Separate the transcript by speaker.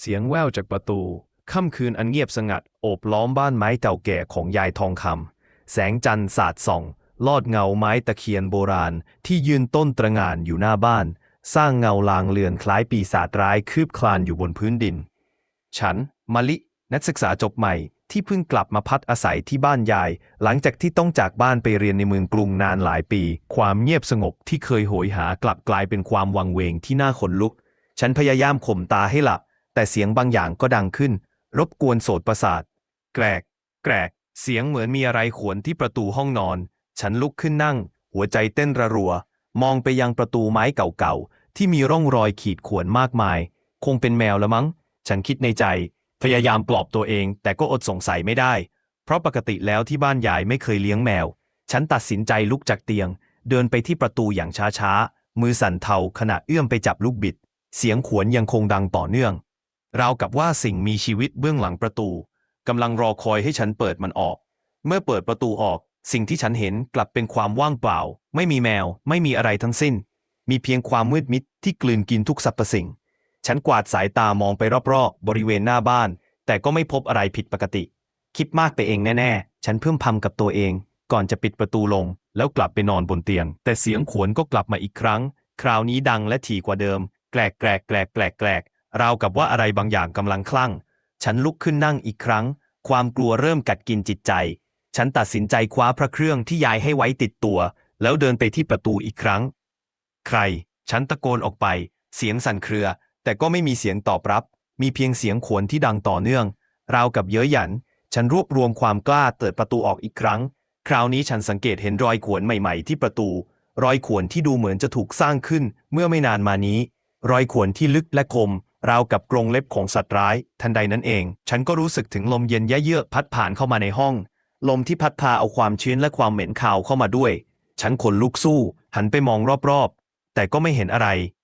Speaker 1: เสียงแว่วจากประตู ค่ำคืนอันเงียบสงัด โอบล้อมบ้านไม้เก่าแก่ของยายทองคำแสงจันทร์สาดส่อง ลอดเงาไม้ตะเคียนโบราณ ที่ยืนต้นตระงานอยู่หน้าบ้าน สร้างเงาลางเลือนคล้ายปีศาจร้ายคืบคลานอยู่บนพื้นดิน ฉันมะลิ นักศึกษาจบใหม่ที่เพิ่งกลับมาพักอาศัยที่บ้านยาย หลังจากที่ต้องจากบ้านไปเรียนในเมืองกรุงนานหลายปี ความเงียบสงบที่เคยโหยหากลับกลายเป็นความวังเวงที่น่าขนลุก ฉันพยายามข่มตาให้หลับ แต่เสียงบางอย่างก็ดังขึ้น รบกวนโสตประสาท แกรก แกรก เสียงเหมือนมีอะไรขวนที่ประตูห้องนอน ฉันลุกขึ้นนั่ง หัวใจเต้นระรัว มองไปยังประตูไม้เก่าๆ ที่มีร่องรอยขีดข่วนมากมาย คงเป็นแมวละมั้ง ฉันคิดในใจ พยายามปลอบตัวเอง แต่ก็อดสงสัยไม่ได้ เพราะปกติแล้วที่บ้านยายไม่เคยเลี้ยงแมว ฉันตัดสินใจลุกจากเตียง เดินไปที่ประตูอย่างช้าๆ มือสั่นเทาขณะเอื้อมไปจับลูกบิด เสียงขวนยังคงดังต่อเนื่อง ราวกับว่าสิ่งมีชีวิตเบื้องหลังประตูกำลังรอคอยให้ฉันเปิดมันออก เมื่อเปิดประตูออก สิ่งที่ฉันเห็นกลับเป็นความว่างเปล่า ไม่มีแมว ไม่มีอะไรทั้งสิ้น มีเพียงความมืดมิดที่กลืนกินทุกสรรพสิ่ง ฉันกวาดสายตามองไปรอบๆ บริเวณหน้าบ้าน แต่ก็ไม่พบอะไรผิดปกติ คิดมากไปเองแน่ๆ ฉันเพิ่มพำกับตัวเอง ก่อนจะปิดประตูลง แล้วกลับไปนอนบนเตียง แต่เสียงขวนก็กลับมาอีกครั้ง คราวนี้ดังและถี่กว่าเดิม แกลกแกลกแกลกแกลกแกลก ราวกับว่าอะไรบางอย่างกำลังคลั่ง ฉันลุกขึ้นนั่งอีกครั้ง ความกลัวเริ่มกัดกินจิตใจ ฉันตัดสินใจคว้าพระเครื่องที่ยายให้ไว้ติดตัว แล้วเดินไปที่ประตูอีกครั้ง ใคร ฉันตะโกนออกไป เสียงสั่นเครือ แต่ก็ไม่มีเสียงตอบรับ มีเพียงเสียงขวนที่ดังต่อเนื่อง ราวกับเย้ยหยัน ฉันรวบรวมความกล้าเปิดประตูออกอีกครั้ง คราวนี้ฉันสังเกตเห็นรอยขวนใหม่ๆ ที่ประตู รอยขวนที่ดูเหมือนจะถูกสร้างขึ้น เมื่อไม่นานมานี้ รอยขวนที่ลึกและคม ราวกับกรงเล็บของสัตว์ร้าย ทันใดนั้นเอง ฉันก็รู้สึกถึงลมเย็นเยือกพัดผ่านเข้ามาในห้อง ลมที่พัดพาเอาความชื้นและความเหม็นคาวเข้ามาด้วย ฉันขนลุกสู้ หันไปมองรอบๆ แต่ก็ไม่เห็นอะไร